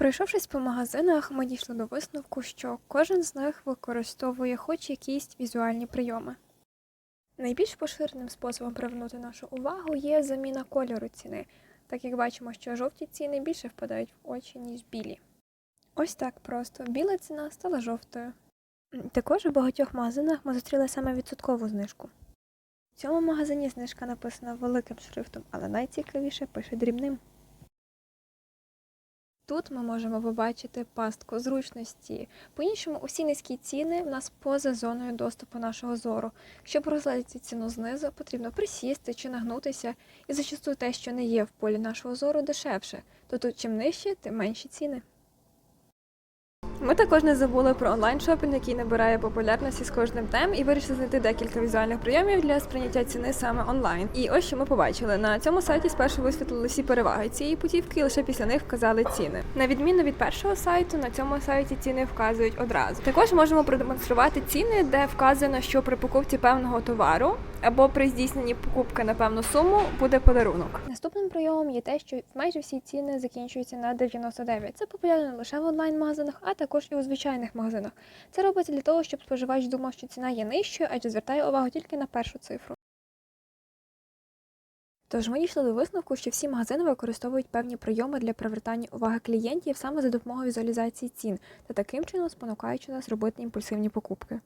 Пройшовшись по магазинах, ми дійшли до висновку, що кожен з них використовує хоч якісь візуальні прийоми. Найбільш поширеним способом привернути нашу увагу є заміна кольору ціни, так як бачимо, що жовті ціни більше впадають в очі, ніж білі. Ось так просто біла ціна стала жовтою. Також у багатьох магазинах ми зустріли саме відсоткову знижку. В цьому магазині знижка написана великим шрифтом, але найцікавіше пише дрібним. Тут ми можемо побачити пастку зручності. По-іншому, усі низькі ціни в нас поза зоною доступу нашого зору. Щоб розглядати ціну знизу, потрібно присісти чи нагнутися, і зачастую те, що не є в полі нашого зору, дешевше. То тут чим нижче, тим менші ціни. Ми також не забули про онлайн-шопінг, який набирає популярності з кожним днем, і вирішили знайти декілька візуальних прийомів для сприйняття ціни саме онлайн. І ось що ми побачили. На цьому сайті спершу висвітлили всі переваги цієї путівки, і лише після них вказали ціни. На відміну від першого сайту, на цьому сайті ціни вказують одразу. Також можемо продемонструвати ціни, де вказано, що при покупці певного товару або при здійсненні покупки на певну суму буде подарунок. Наступним прийомом є те, що майже всі ціни закінчуються на 99. Це популярно лише в онлайн-магазинах, а також і у звичайних магазинах. Це робиться для того, щоб споживач думав, що ціна є нижчою, адже звертає увагу тільки на першу цифру. Тож ми дійшли до висновку, що всі магазини використовують певні прийоми для привертання уваги клієнтів саме за допомогою візуалізації цін та таким чином спонукаючи нас робити імпульсивні покупки.